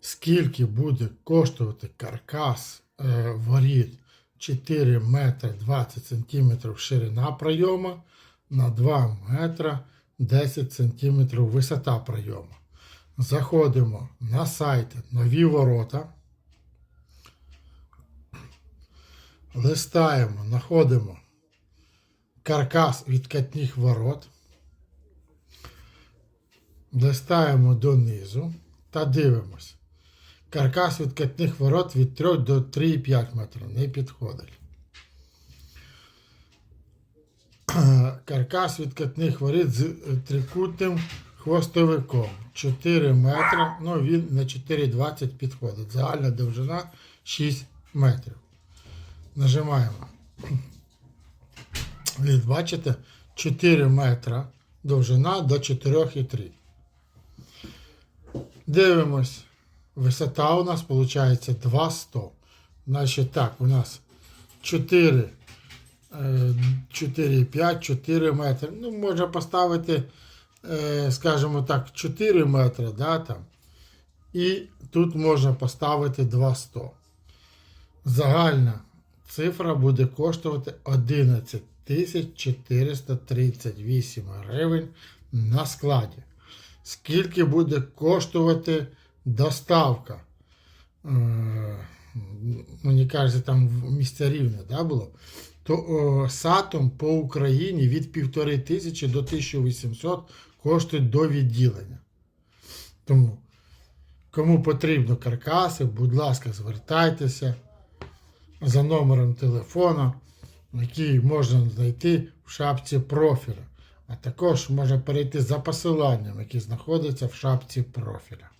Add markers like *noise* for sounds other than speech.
скільки буде коштувати каркас е, воріт 4 метри 20 сантиметрів ширина прийому на 2 метра 10 сантиметрів висота прийому. Заходимо на сайт Нові ворота. Листаємо, знаходимо каркас відкатних ворот. Листаємо донизу та дивимось. Каркас відкатних ворот від 3 до 3,5 метра не підходить. *clears throat* Каркас відкатних воріт з е, трикутним хвостовиком 4 метра, ну він на 4,20 підходить. Загальна довжина 6 метрів. Нажимаємо. *clears throat* І бачите, 4 метра довжина до 4,3. Дивимось. Висота у нас виходить 200. Значить так, у нас 4, е, 4,5, 4 метри. Ну, можна поставити, е, скажімо так, 4 метри, да, там. І тут можна поставити 200. Загальна цифра буде коштувати 11 438 гривень на складі. Скільки буде коштувати доставка? Е, Мені кажеться, там в місця рівне да, було. То о, сатом по Україні від 1500 до 1800 коштує до відділення. Тому, кому потрібно каркаси, будь ласка, звертайтеся за номером телефона, який можна знайти в шапці профіля. А також можна перейти за посиланням, яке знаходиться в шапці профіля.